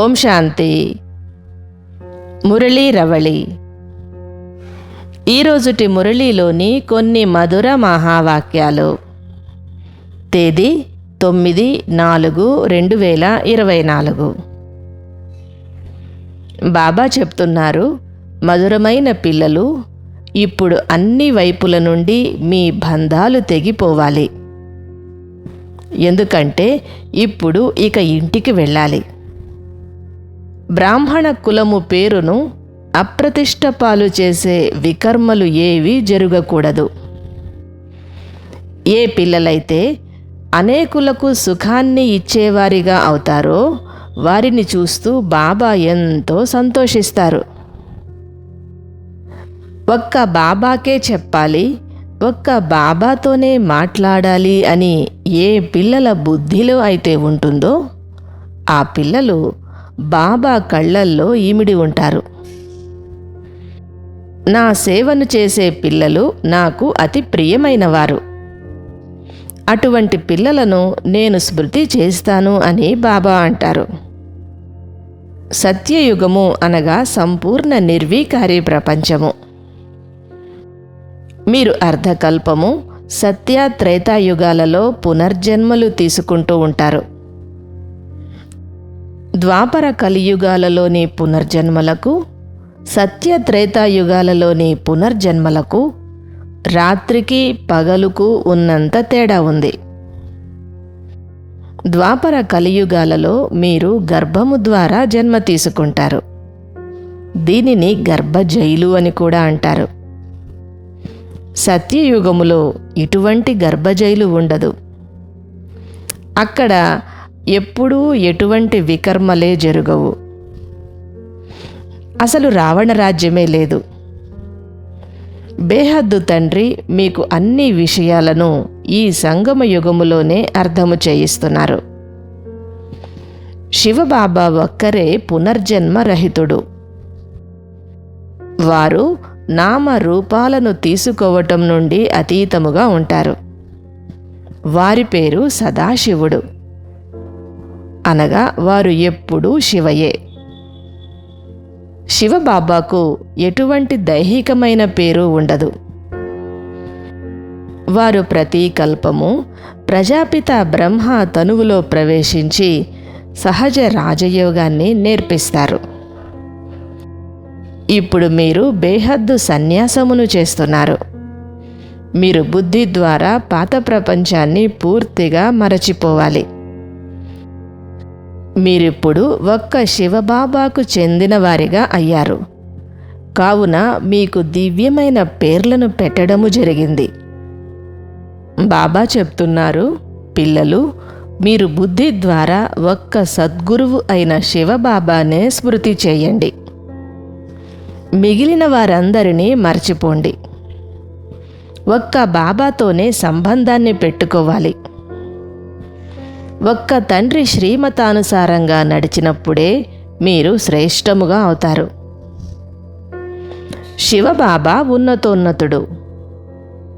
ఓం శాంతి. మురళీ రవళి. ఈరోజుటి మురళీలోని కొన్ని మధుర మహావాక్యాలు. తేదీ తొమ్మిది నాలుగు రెండు వేల ఇరవై నాలుగు. బాబా చెప్తున్నారు మధురమైన పిల్లలు ఇప్పుడు అన్ని వైపుల నుండి మీ బంధాలు తెగిపోవాలి. ఎందుకంటే ఇప్పుడు ఇక ఇంటికి వెళ్ళాలి. బ్రాహ్మణ కులము పేరును అప్రతిష్ట పాలు చేసే వికర్మలు ఏవి జరగకూడదు. ఏ పిల్లలైతే అనేకులకు సుఖాన్ని ఇచ్చేవారిగా అవుతారో వారిని చూస్తూ బాబా ఎంతో సంతోషిస్తారు. ఒక్క బాబాకే చెప్పాలి ఒక్క బాబాతోనే మాట్లాడాలి అని ఏ పిల్లల బుద్ధిలో అయితే ఉంటుందో ఆ పిల్లలు బాబా కళ్ళల్లో ఈమిడి ఉంటారు. నా సేవను చేసే పిల్లలు నాకు అతి ప్రియమైనవారు. అటువంటి పిల్లలను నేను స్మృతి చేస్తాను అని బాబా అంటారు. సత్యయుగము అనగా సంపూర్ణ నిర్వీకారి ప్రపంచము. మీరు అర్ధకల్పము సత్య త్రేతాయుగాలలో పునర్జన్మలు తీసుకుంటూ ఉంటారు. ద్వాపర కలియుగాలలోని పునర్జన్మలకు సత్య త్రేతాయుగాలలోని పునర్జన్మలకు రాత్రికి పగలుకు ఉన్నంత తేడా ఉంది. ద్వాపర కలియుగాలలో మీరు గర్భము ద్వారా జన్మ తీసుకుంటారు. దీనిని గర్భ జైలు అని కూడా అంటారు. సత్యయుగములో ఇటువంటి గర్భజైలు ఉండదు. అక్కడ ఎప్పుడూ ఎటువంటి వికర్మలే జరగవు. అసలు రావణ రాజ్యమే లేదు. బేహద్దు తండ్రి మీకు అన్ని విషయాలను ఈ సంగమ యుగములోనే అర్థము చేయిస్తున్నారు. శివబాబా ఒక్కరే పునర్జన్మ రహితుడు. వారు నామ రూపాలను తీసుకోవటం నుండి అతీతముగా ఉంటారు. వారి పేరు సదాశివుడు. అనగా వారు ఎప్పుడూ శివయే. శివబాబాకు ఎటువంటి దైహికమైన పేరు ఉండదు. వారు ప్రతి కల్పము ప్రజాపిత బ్రహ్మ తనువులో ప్రవేశించి సహజ రాజయోగాన్ని నేర్పిస్తారు. ఇప్పుడు మీరు బేహద్దు సన్యాసమును చేస్తున్నారు. మీరు బుద్ధి ద్వారా పాత ప్రపంచాన్ని పూర్తిగా మరచిపోవాలి. మీరిప్పుడు ఒక్క శివబాబాకు చెందిన వారిగా అయ్యారు. కావున మీకు దివ్యమైన పేర్లను పెట్టడము జరిగింది. బాబా చెప్తున్నారు పిల్లలు మీరు బుద్ధి ద్వారా ఒక్క సద్గురువు అయిన శివబాబానే స్మృతి చేయండి. మిగిలిన వారందరినీ మర్చిపోండి. ఒక్క బాబాతోనే సంబంధాన్ని పెట్టుకోవాలి. ఒక్క తండ్రి శ్రీమతానుసారంగా నడిచినప్పుడే మీరు శ్రేష్టముగా అవుతారు. శివబాబా ఉన్నతోన్నతుడు.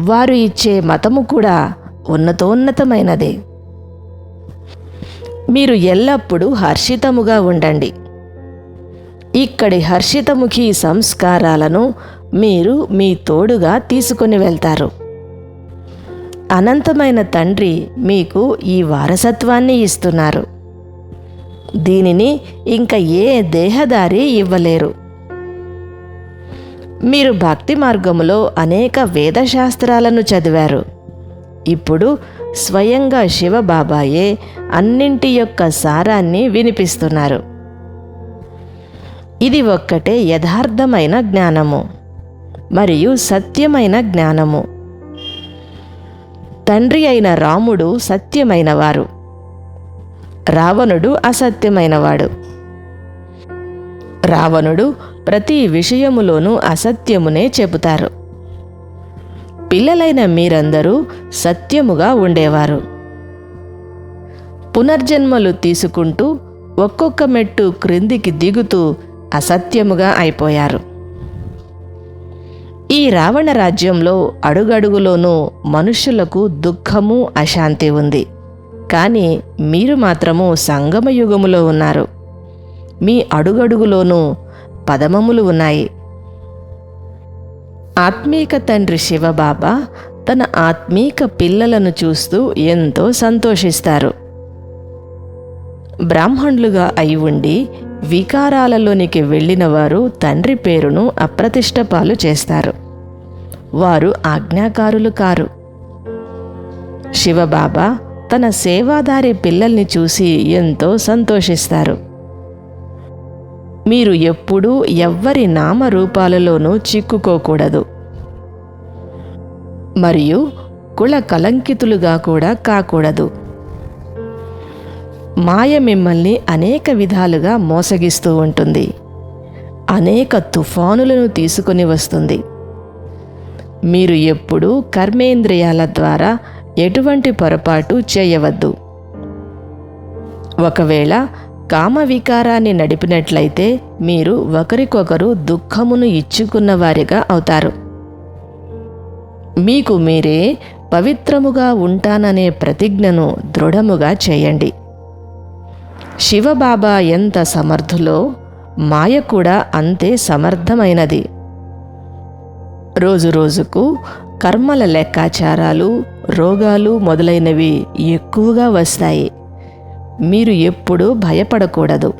వారు ఇచ్చే మతము కూడా ఉన్నతోన్నతమైనదే. మీరు ఎల్లప్పుడూ హర్షితముగా ఉండండి. ఇక్కడి హర్షితముఖి సంస్కారాలను మీరు మీ తోడుగా తీసుకుని వెళ్తారు. అనంతమైన తండ్రి మీకు ఈ వారసత్వాన్ని ఇస్తున్నారు. దీనిని ఇంకా ఏ దేహదారి ఇవ్వలేరు. మీరు భక్తి మార్గములో అనేక వేదశాస్త్రాలను చదివారు. ఇప్పుడు స్వయంగా శివబాబాయే అన్నింటి యొక్క సారాన్ని వినిపిస్తున్నారు. ఇది ఒక్కటే యథార్థమైన జ్ఞానము మరియు సత్యమైన జ్ఞానము. తండ్రి అయిన రాముడు సత్యమైనవారు. రావణుడు అసత్యమైనవాడు. రావణుడు ప్రతి విషయములోనూ అసత్యమునే చెబుతారు. పిల్లలైన మీరందరూ సత్యముగా ఉండేవారు. పునర్జన్మలు తీసుకుంటూ ఒక్కొక్క మెట్టు క్రిందికి దిగుతూ అసత్యముగా అయిపోయారు. ఈ రావణ రాజ్యంలో అడుగడుగులోనూ మనుష్యులకు దుఃఖము అశాంతి ఉంది. కానీ మీరు మాత్రము సంగమ యుగములో ఉన్నారు. మీ అడుగడుగులోనూ పదమములు ఉన్నాయి. ఆత్మీక తండ్రి శివబాబా తన ఆత్మీక పిల్లలను చూస్తూ ఎంతో సంతోషిస్తారు. బ్రాహ్మణులుగా అయి ఉండి వికారాలలోనికి వెళ్ళిన వారు తండ్రి పేరును అప్రతిష్టపాలు చేస్తారు. వారు ఆజ్ఞాకారులు కారు. శివబాబా తన సేవాదారి పిల్లల్ని చూసి ఎంతో సంతోషిస్తారు. మీరు ఎప్పుడూ ఎవ్వరి నామరూపాలలోనూ చిక్కుకోకూడదు. మరియు కుల కలంకితులుగా కూడా కాకూడదు. మాయ మిమ్మల్ని అనేక విధాలుగా మోసగిస్తూ ఉంటుంది. అనేక తుఫానులను తీసుకొని వస్తుంది. మీరు ఎప్పుడూ కర్మేంద్రియాల ద్వారా ఎటువంటి పొరపాటు చేయవద్దు. ఒకవేళ కామ వికారాన్ని నడిపినట్లయితే మీరు ఒకరికొకరు దుఃఖమును ఇచ్చుకున్న వారిగా అవుతారు. మీకు మీరే పవిత్రముగా ఉంటాననే ప్రతిజ్ఞను దృఢముగా చేయండి. శివబాబా ఎంత సమర్థులో మాయ కూడా అంతే సమర్థమైనది. రోజురోజుకు కర్మల లెక్కాచారాలు రోగాలు మొదలైనవి ఎక్కువగా వస్తాయి. మీరు ఎప్పుడూ భయపడకూడదు.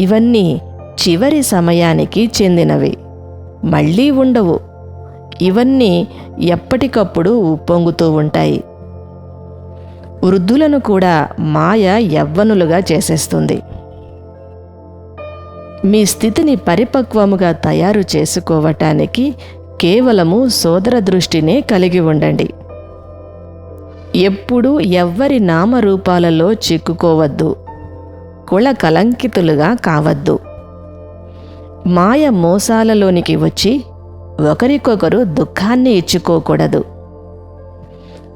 ఇవన్నీ చివరి సమయానికి చెందినవి. మళ్ళీ ఉండవు. ఇవన్నీ ఎప్పటికప్పుడు ఉప్పొంగుతూ ఉంటాయి. వృద్ధులను కూడా మాయ యవ్వనులుగా చేసేస్తుంది. మీ స్థితిని పరిపక్వముగా తయారు చేసుకోవటానికి కేవలము సోదర దృష్టినే కలిగి ఉండండి. ఎప్పుడూ ఎవ్వరి నామరూపాలలో చిక్కుకోవద్దు. కుల కలంకితులుగా కావద్దు. మాయ మోసాలలోనికి వచ్చి ఒకరికొకరు దుఃఖాన్ని ఇచ్చుకోకూడదు.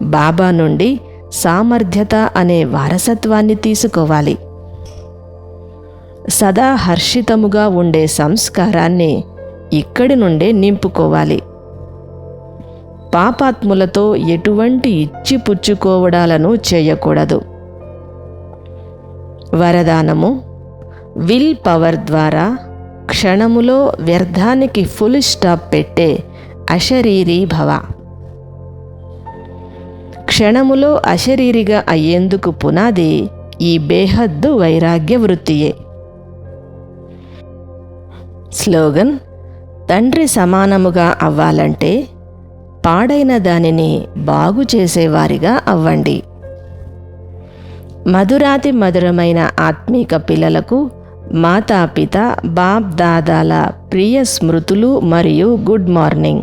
బాబా నుండి సామర్థ్యత అనే వారసత్వాన్ని తీసుకోవాలి. సదా హర్షితముగా ఉండే సంస్కారాన్ని ఇక్కడి నుండే నింపుకోవాలి. పాపాత్ములతో ఎటువంటి ఇచ్చిపుచ్చుకోవడాలను చేయకూడదు. వరదానము విల్ పవర్ ద్వారా క్షణములో వ్యర్థానికి ఫుల్ స్టాప్ పెట్టే అశరీరీ భవ క్షణములో అశరీరిగా అయ్యేందుకు పునాది ఈ బేహద్దు వైరాగ్య వృత్తియే. స్లోగన్ తండ్రి సమానముగా అవ్వాలంటే పాడైన దానిని బాగు చేసేవారిగా అవ్వండి. మధురాతి మధురమైన ఆత్మీక పిల్లలకు మాతాపిత బాప్ దాదాల ప్రియ స్మృతులు మరియు గుడ్ మార్నింగ్.